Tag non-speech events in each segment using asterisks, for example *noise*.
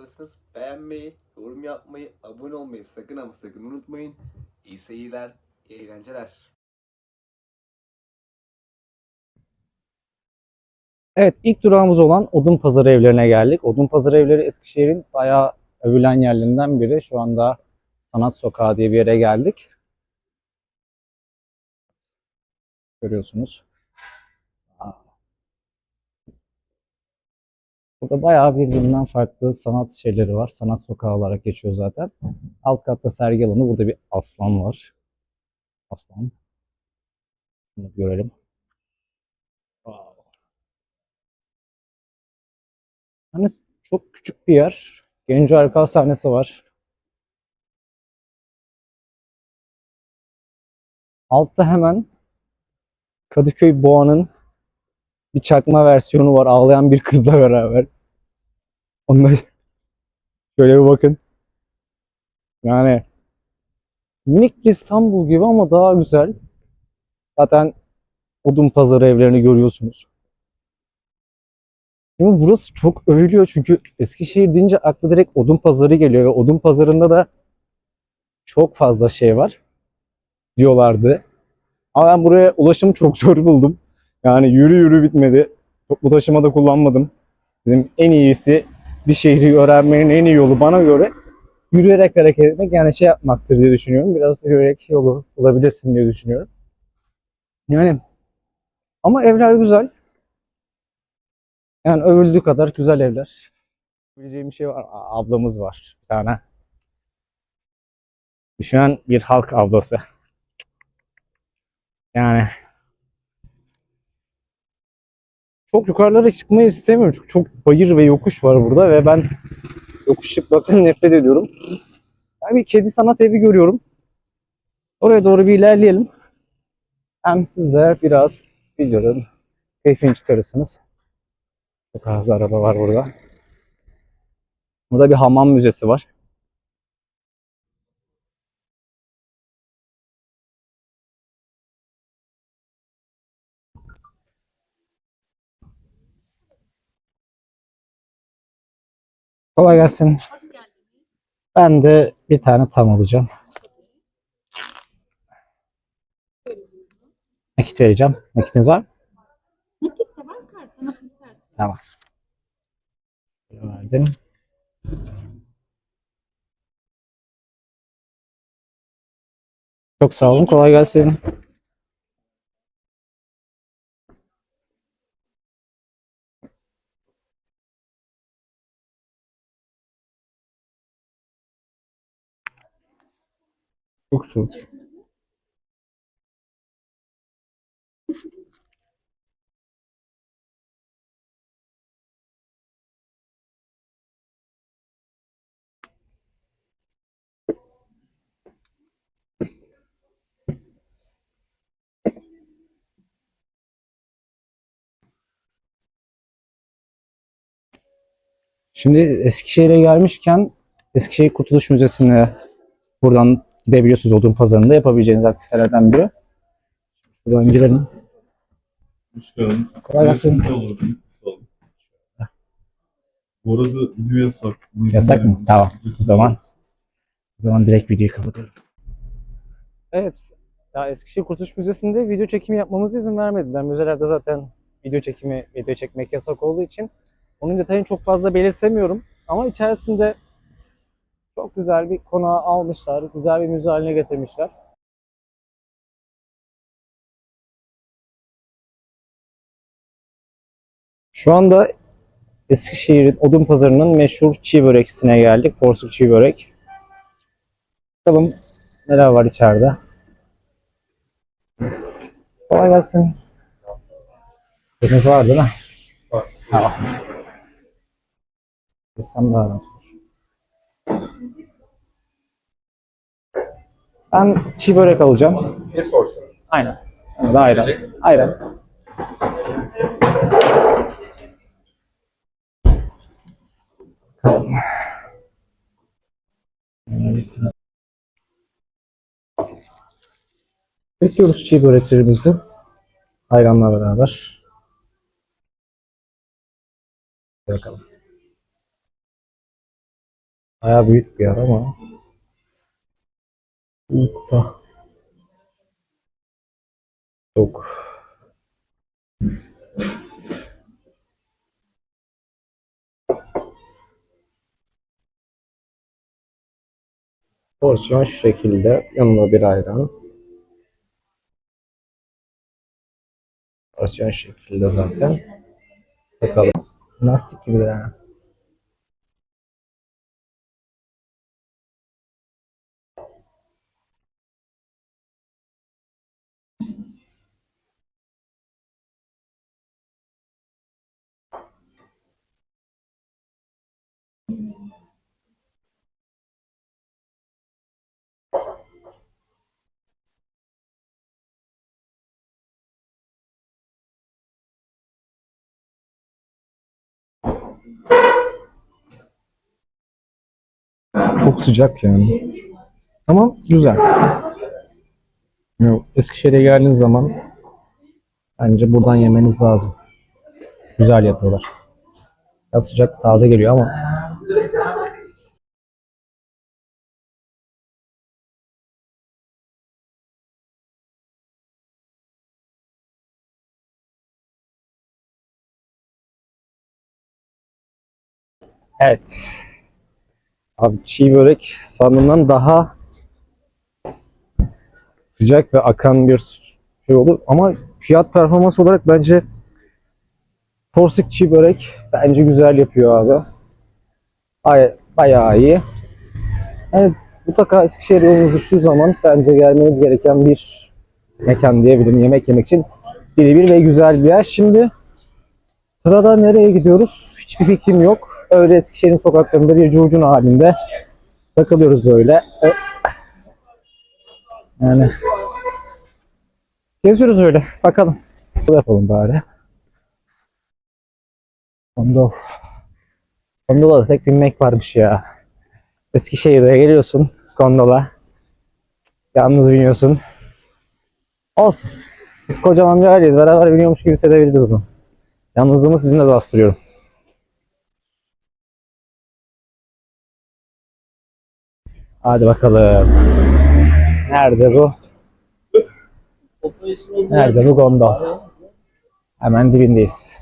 alırsınız. Beğenmeyi, yorum yapmayı, abone olmayı sakın ama sakın unutmayın. İyi seyirler, iyi eğlenceler. Evet ilk durağımız olan Odun Pazarı evlerine geldik. Odun Pazarı evleri Eskişehir'in bayağı övülen yerlerinden biri. Şu anda Sanat Sokağı diye bir yere geldik. Görüyorsunuz. Burada bayağı birbirinden farklı sanat şeyleri var. Sanat sokağı olarak geçiyor zaten. Alt katta sergi alanı. Burada bir aslan var. Aslan. Bunu görelim. Wow. Hani çok küçük bir yer. Genco Arka sahnesi var. Altta hemen Kadıköy Boğa'nın bir çakma versiyonu var. Ağlayan bir kızla beraber. Onda şöyle bir bakın. Yani minik bir İstanbul gibi ama daha güzel. Zaten Odun Pazarı evlerini görüyorsunuz. Şimdi burası çok övülüyor çünkü Eskişehir deyince akla direkt odun pazarı geliyor ve odun pazarında da çok fazla şey var diyorlardı. Ama ben buraya ulaşımı çok *laughs* zor buldum. Yani yürü yürü bitmedi. Toplu taşıma da kullanmadım. Dedim en iyisi bir şehri öğrenmenin en iyi yolu bana göre yürüyerek hareket etmek yani şey yapmaktır diye düşünüyorum. Biraz yürüyerek yolu bulabilirsin diye düşünüyorum. Yani ama evler güzel. Yani övüldüğü kadar güzel evler. Bileceğim bir şey var. Aa, Ablamız var bir tane. Düşünen bir halk ablası. Yani çok yukarılara çıkmayı istemiyorum çünkü çok bayır ve yokuş var burada ve ben yokuş çıkmaktan *laughs* nefret ediyorum. Ben bir kedi sanat evi görüyorum. Oraya doğru bir ilerleyelim. Hem sizler biraz videonun keyfini çıkarırsınız. Çok az araba var burada. Burada bir hamam müzesi var. Kolay gelsin. Ben de bir tane tam alacağım. Nakit vereceğim. Nakitiniz var mı? Nakit de var, kartla nasıl istersen. Tamam. Verdim. Çok sağ olun. Kolay gelsin. Çok soğuk. Şimdi Eskişehir'e gelmişken Eskişehir Kurtuluş Müzesi'ne buradan gidebiliyorsunuz Odun Pazarı'nda yapabileceğiniz aktivitelerden biri. Buradan girelim. Hoş geldiniz. Kolay gelsin. Bu arada video yasak. Yasak mı? Tamam. O zaman-. O zaman direkt videoyu kapatıyorum. Evet. Ya Eskişehir Kurtuluş Müzesi'nde video çekimi yapmamıza izin vermediler. Müzelerde zaten video çekimi, video çekmek yasak olduğu için onun detayını çok fazla belirtemiyorum. Ama içerisinde çok güzel bir konağı almışlar. Güzel bir müze haline getirmişler. Şu anda Eskişehir'in Odun Pazarı'nın meşhur çiğ böreksine geldik. Porsuk çiğ börek. Bakalım neler var içeride. Kolay gelsin. Hepiniz var değil mi? Var. Tamam. Desem daha rahat olur. Ben çiğ börek alacağım. Bir porsiyon. Aynen. Yani da ayran. Ayran. Bekliyoruz çiğ böreklerimizi. Ayranla beraber. Bakalım. Bayağı büyük bir yer ama. Utta. Çok. Porsiyon şu şekilde. Yanına bir ayran. Porsiyon şekilde zaten. Bakalım. Lastik gibi yani. Çok sıcak yani. Ama güzel. Eskişehir'e geldiğiniz zaman bence buradan yemeniz lazım. Güzel yapıyorlar. Biraz sıcak taze geliyor ama Evet. Abi çiğ börek sandığımdan daha sıcak ve akan bir şey oldu. Ama fiyat performans olarak bence Torsik çiğ börek bence güzel yapıyor abi. Ay, bayağı iyi. Evet, mutlaka Eskişehir yolunuz düştüğü zaman bence gelmeniz gereken bir mekan diyebilirim. Yemek yemek için birebir ve güzel bir yer. Şimdi sırada nereye gidiyoruz? Hiçbir fikrim yok. Öyle Eskişehir'in sokaklarında bir curcun halinde takılıyoruz böyle. E- Yani geziyoruz öyle. Bakalım. Bu yapalım bari. Gondol. Gondola da tek binmek varmış ya. Eskişehir'e geliyorsun gondola. Yalnız biniyorsun. Olsun. Biz kocaman bir aileyiz. Beraber biniyormuş gibi hissedebiliriz bunu. Yalnızlığımı sizinle de bastırıyorum. Hadi bakalım. Nerede bu? Nerede bu gondol? Hemen dibindeyiz.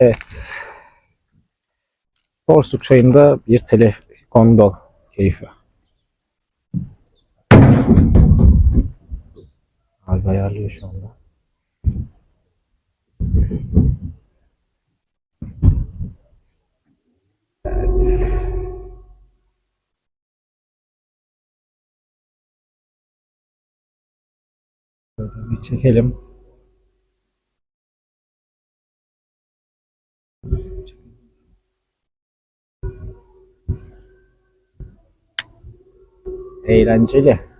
Evet. Porsuk çayında bir telef gondol keyfi. Abi ayarlıyor şu anda. Evet. Bir çekelim. Eğlenceli.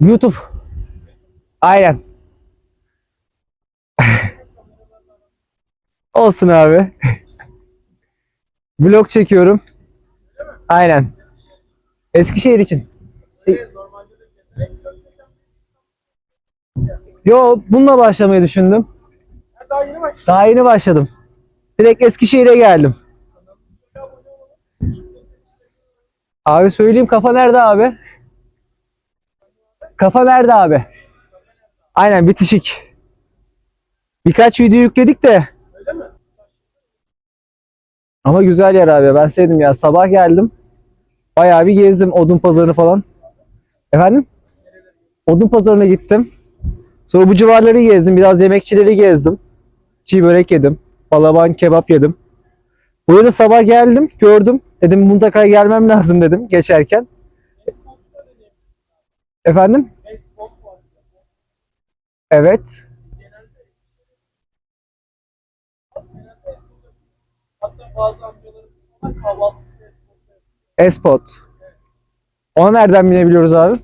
YouTube. Aynen. *laughs* Olsun abi. *laughs* Vlog çekiyorum. Aynen. Eskişehir için. Yo bununla başlamayı düşündüm. Daha yeni başladım. Direkt Eskişehir'e geldim. Abi söyleyeyim kafa nerede abi? Kafa nerede abi? Aynen bitişik. Birkaç video yükledik de. Ama güzel yer abi. Ben sevdim ya. Sabah geldim. Bayağı bir gezdim odun pazarını falan. Efendim? Odun pazarına gittim. Sonra bu civarları gezdim. Biraz yemekçileri gezdim. Çiğ börek yedim. Balaban kebap yedim. Buraya da sabah geldim. Gördüm. Dedim mutlaka gelmem lazım dedim geçerken. Efendim? Evet. Espot. Ona nereden binebiliyoruz abi?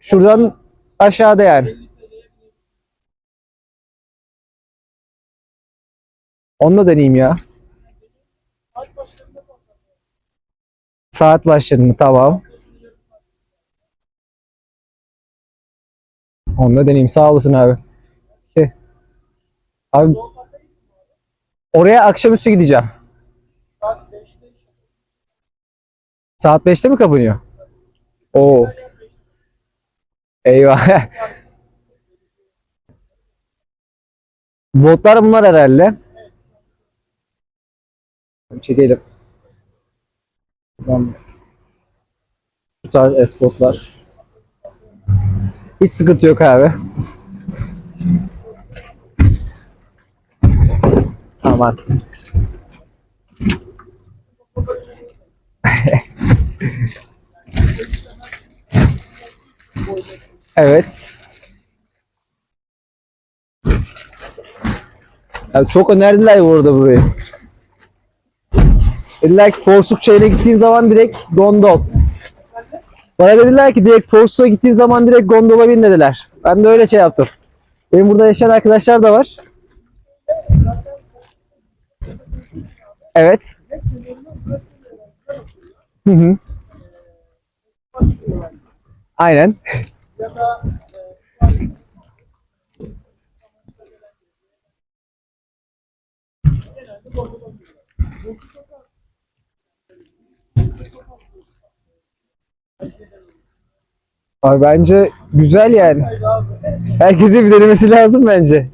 Şuradan aşağıda yani. Onunla deneyeyim ya. Saat başladığında tamam. Onunla deneyeyim. Sağ olasın abi. Şey. Abi oraya akşamüstü gideceğim. Saat 5'te iş. Saat 5'te mi kapanıyor? Oo. Eyvah. *laughs* Botlar bunlar herhalde. Çekelim. Bu tarz espotlar. Hiç sıkıntı yok abi. Aman. *laughs* Evet. Ya çok önerdiler bu arada burayı. Dediler ki Porsuk çayına gittiğin zaman direkt gondol. Bana dediler ki direkt Porsuk'a gittiğin zaman direkt gondola bin dediler. Ben de öyle şey yaptım. Benim burada yaşayan arkadaşlar da var. Evet. Hı hı. Aynen. Ya da Abi bence güzel yani. Herkesin bir denemesi lazım bence.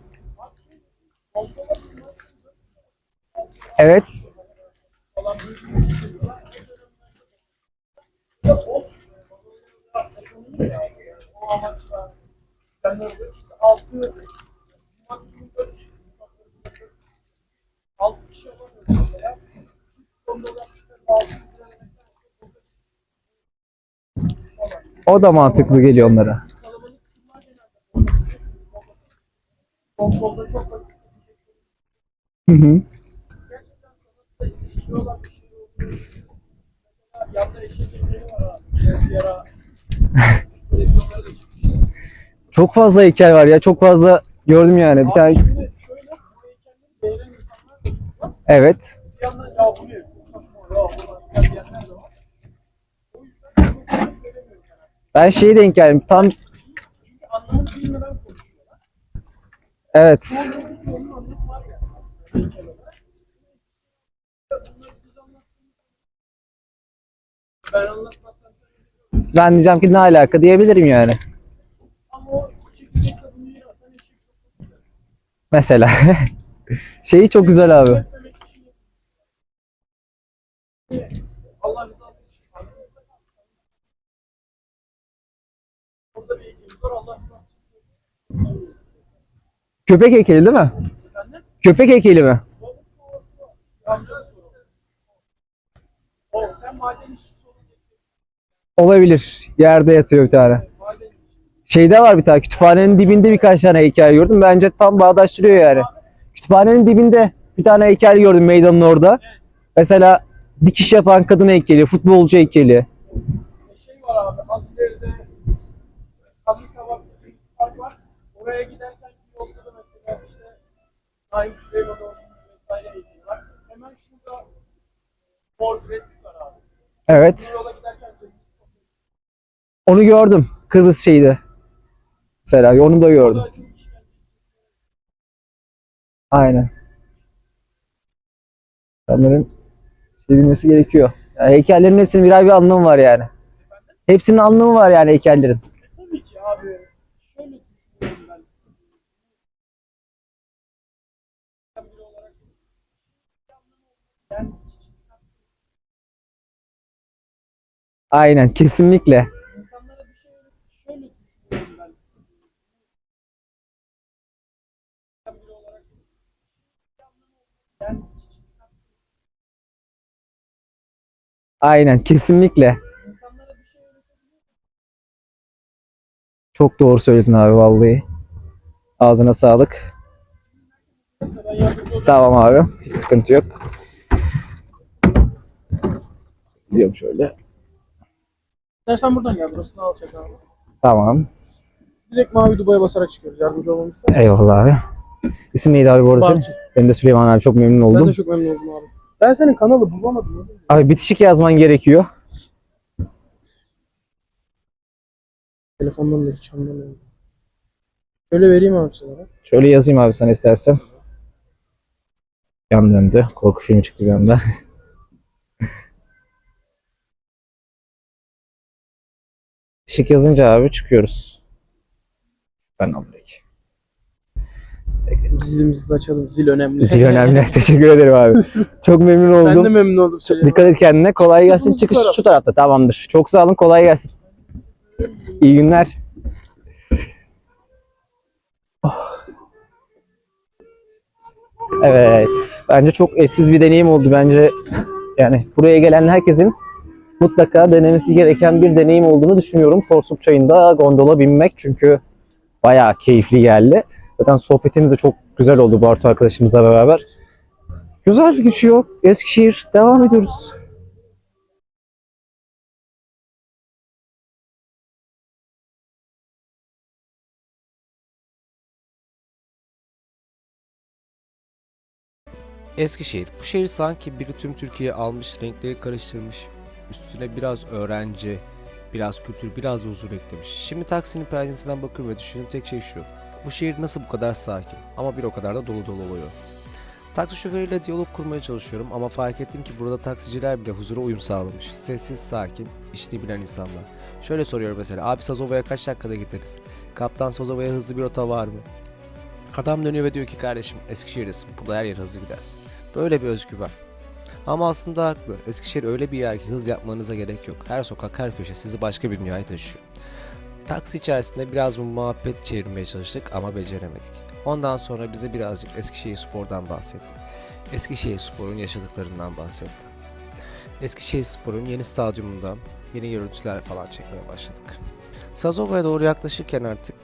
Evet altı kişi O da mantıklı geliyor onlara. Hı hı. *laughs* Çok fazla heykel var ya. Çok fazla gördüm yani. Bir tane. Evet. Bir yandan ya de var. O yüzden çok bir şey söylemiyorum yani. Ben şeye denk geldim. Tam evet. Ben diyeceğim ki ne alaka diyebilirim yani. Mesela. *laughs* Şeyi çok güzel abi. Öğretmemek için yapıyor. Allah rızası için. Orada bir heykelimiz var. Allah rızası için. Köpek heykeli değil mi? Köpek heykeli mi? Olabilir. Yerde yatıyor bir tane. Şeyde var bir tane. Kütüphanenin dibinde birkaç tane heykel gördüm. Bence tam bağdaştırıyor yani. Kütüphanenin dibinde bir tane heykel gördüm meydanın orada. Mesela dikiş yapan kadın heykeli, futbolcu heykeli. Şey var abi az ileride fabrika var, bir park var. Oraya giderken yolda da mesela işte Naim Süleymanoğlu'nun vesaire heykeli var. Hemen şurada Ford Rex var abi. Evet. Yola giderken Onu gördüm. Kıbrıs şeydi. Mesela onu da gördüm. Aynen. Onların şey bilmesi gerekiyor. Yani heykellerin hepsinin birer bir anlamı var yani. Hepsinin anlamı var yani heykellerin. Tabii ki abi şöyle düşünüyorum ben. Ben biri olarak yani Aynen kesinlikle. insanlara bir şey şöyle düşünüyorum ben. Ben biri olarak yani Aynen kesinlikle. insanlara bir şey öğretebiliyor. Çok doğru söyledin abi vallahi. Ağzına sağlık. Ben yardımcı. Tamam abi. Hiç sıkıntı yok. Gidiyorum şöyle. İstersen buradan gel. Burasını alacak abi. Tamam. Direkt mavi dubaya basarak çıkıyoruz. Yardımcı olmamı ister misin? Eyvallah abi. İsim neydi abi bu arada senin? Bartu. Ben de Süleyman abi çok memnun Ben oldum. de çok memnun oldum abi. Ben senin kanalı bulamadım. oğlum. Abi bitişik yazman gerekiyor. Telefondan da hiç anlamıyorum. Şöyle vereyim abi sana. Şöyle yazayım abi sen istersen. Yan döndü. Korku filmi çıktı bir anda. *laughs* Bitişik yazınca abi çıkıyoruz. Ben al direkt. Zilimizi de açalım. Zil önemli. Zil önemli. *laughs* Teşekkür ederim abi. *laughs* Çok memnun oldum. Ben de memnun oldum Süleyman. Dikkat et kendine. Kolay gelsin. Çıkış şu tarafta. Tamamdır. Çok sağ olun. Kolay gelsin. İyi günler. Oh. Evet. Bence çok eşsiz bir deneyim oldu. Bence yani buraya gelen herkesin mutlaka denemesi gereken bir deneyim olduğunu düşünüyorum. Porsuk Çayı'nda gondola binmek çünkü bayağı keyifli geldi. Zaten sohbetimiz de çok güzel oldu Bartu arkadaşımızla beraber. Güzel geçiyor. Eskişehir. Devam ediyoruz. Eskişehir. Bu şehir sanki biri tüm Türkiye'yi almış, renkleri karıştırmış. Üstüne biraz öğrenci, biraz kültür, biraz huzur eklemiş. Şimdi taksinin penceresinden bakıyorum ve düşündüğüm tek şey şu. Bu şehir nasıl bu kadar sakin ama bir o kadar da dolu dolu oluyor. Taksi şoförüyle diyalog kurmaya çalışıyorum ama fark ettim ki burada taksiciler bile huzura uyum sağlamış. Sessiz, sakin, işini bilen insanlar. Şöyle soruyorum mesela, abi Sazova'ya kaç dakikada gideriz? Kaptan Sazova'ya hızlı bir rota var mı? Adam dönüyor ve diyor ki kardeşim Eskişehir'desin. Burada her yer hızlı gidersin. Böyle bir özgüven. Ama aslında haklı. Eskişehir öyle bir yer ki hız yapmanıza gerek yok. Her sokak, her köşe sizi başka bir dünyaya taşıyor. Taksi içerisinde biraz bu muhabbet çevirmeye çalıştık ama beceremedik. Ondan sonra bize birazcık Eskişehir Spor'dan bahsetti. Eskişehir Spor'un yaşadıklarından bahsetti. Eskişehir Spor'un yeni stadyumunda yeni görüntüler falan çekmeye başladık. Sazova'ya doğru yaklaşırken artık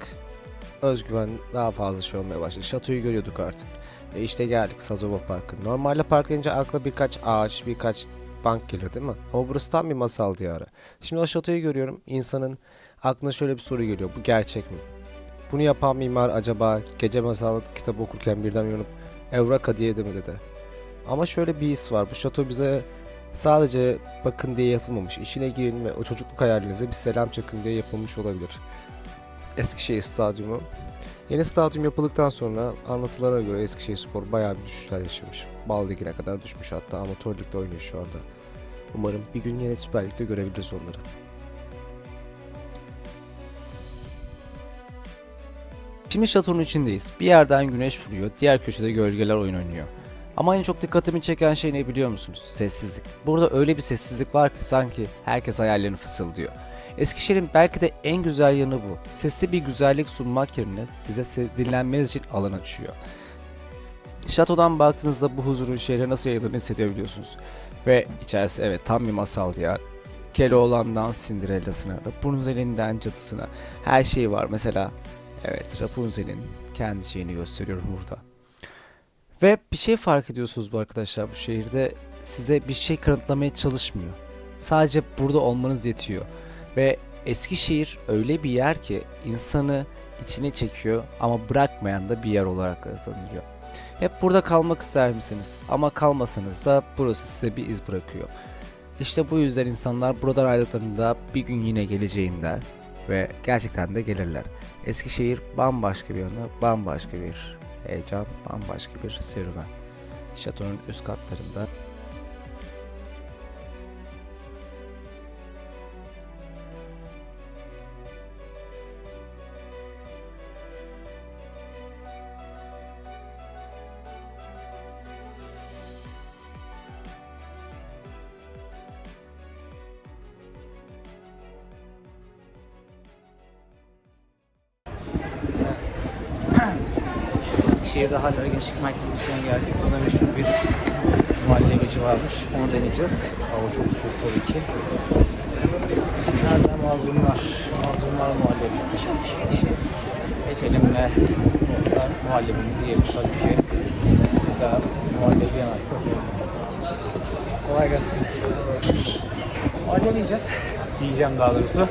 özgüven daha fazla şey olmaya başladı. Şatoyu görüyorduk artık. E işte geldik Sazova Parkı. Normalde park deyince akla birkaç ağaç, birkaç bank geliyor değil mi? Ama burası tam bir masal diyarı. Şimdi o şatoyu görüyorum. İnsanın aklına şöyle bir soru geliyor. Bu gerçek mi? Bunu yapan mimar acaba gece masalı kitabı okurken birden uyanıp Evraka diye de mi dedi? Ama şöyle bir his var. Bu şato bize sadece bakın diye yapılmamış. İçine girin ve o çocukluk hayalinize bir selam çakın diye yapılmış olabilir. Eskişehir Stadyumu Yeni stadyum yapıldıktan sonra anlatılara göre Eskişehir Spor bayağı bir düşüşler yaşamış. Bal Ligi'ne kadar düşmüş hatta amatör ligde oynuyor şu anda. Umarım bir gün yine Süper Lig'de görebiliriz onları. Şimdi şatonun içindeyiz. Bir yerden güneş vuruyor, diğer köşede gölgeler oyun oynuyor. Ama en çok dikkatimi çeken şey ne biliyor musunuz? Sessizlik. Burada öyle bir sessizlik var ki sanki herkes hayallerini fısıldıyor. Eskişehir'in belki de en güzel yanı bu. Sesli bir güzellik sunmak yerine size dinlenmeniz için alan açıyor. Şatodan baktığınızda bu huzurun şehre nasıl yayıldığını hissedebiliyorsunuz. Ve içerisi evet tam bir masal diyar. Keloğlan'dan Cinderella'sına, Rapunzel'inden cadısına her şey var. Mesela evet Rapunzel'in kendi şeyini gösteriyorum burada. Ve bir şey fark ediyorsunuz bu arkadaşlar bu şehirde size bir şey kanıtlamaya çalışmıyor. Sadece burada olmanız yetiyor. Ve Eskişehir öyle bir yer ki insanı içine çekiyor ama bırakmayan da bir yer olarak da tanınıyor. Hep burada kalmak ister misiniz? Ama kalmasanız da burası size bir iz bırakıyor. İşte bu yüzden insanlar buradan ayrıldıklarında bir gün yine geleceğim der ve gerçekten de gelirler. Eskişehir bambaşka bir yanı, bambaşka bir heyecan, bambaşka bir serüven. Şatonun üst katlarında Eskişehir'de hala Gençlik Merkezi'nin içine geldik. Burada meşhur bir muhallebeci varmış. Onu deneyeceğiz. Hava çok soğuk tabii ki. Nerede mazlumlar? Mazlumlar muhallebisi. Geçelim ve muhallebimizi yiyelim tabii ki. Burada muhallebi yemezse Kolay gelsin. Muhallebi yiyeceğiz. Yiyeceğim daha doğrusu.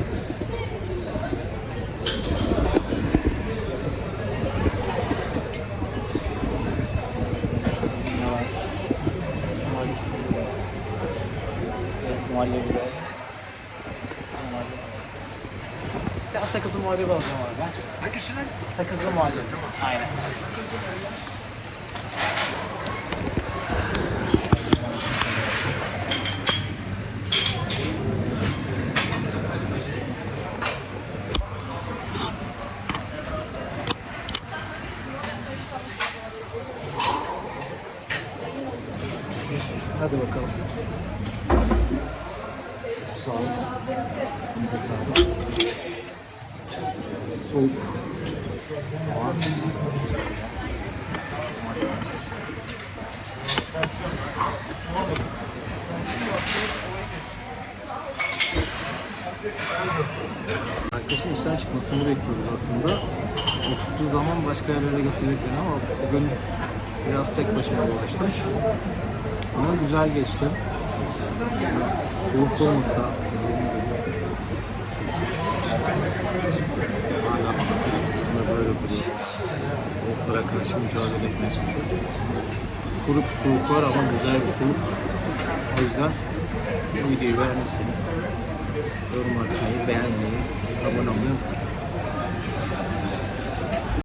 Evet, muhallebi de. Sakızlı muhallebi. Bir tane sakızlı muhallebi alacağım abi ben. Hangisini? Sakızlı muhallebi. Aynen. Hadi bakalım. Sağ ol. Bize sağ ol. Soğuk. Var. Marketimiz. Arkadaşın işten çıkmasını bekliyoruz aslında. O çıktığı zaman başka yerlere götürecek ama bugün biraz tek başıma uğraştım. Ama güzel geçti. Soğuk olmasa hala askeri böyle duruyor. Soğuklara karşı mücadele etmeye çalışıyoruz. Kuru bir soğuk var ama güzel bir soğuk. O yüzden bu videoyu beğendiyseniz yorum atmayı, beğenmeyi, abone olmayı unutmayın.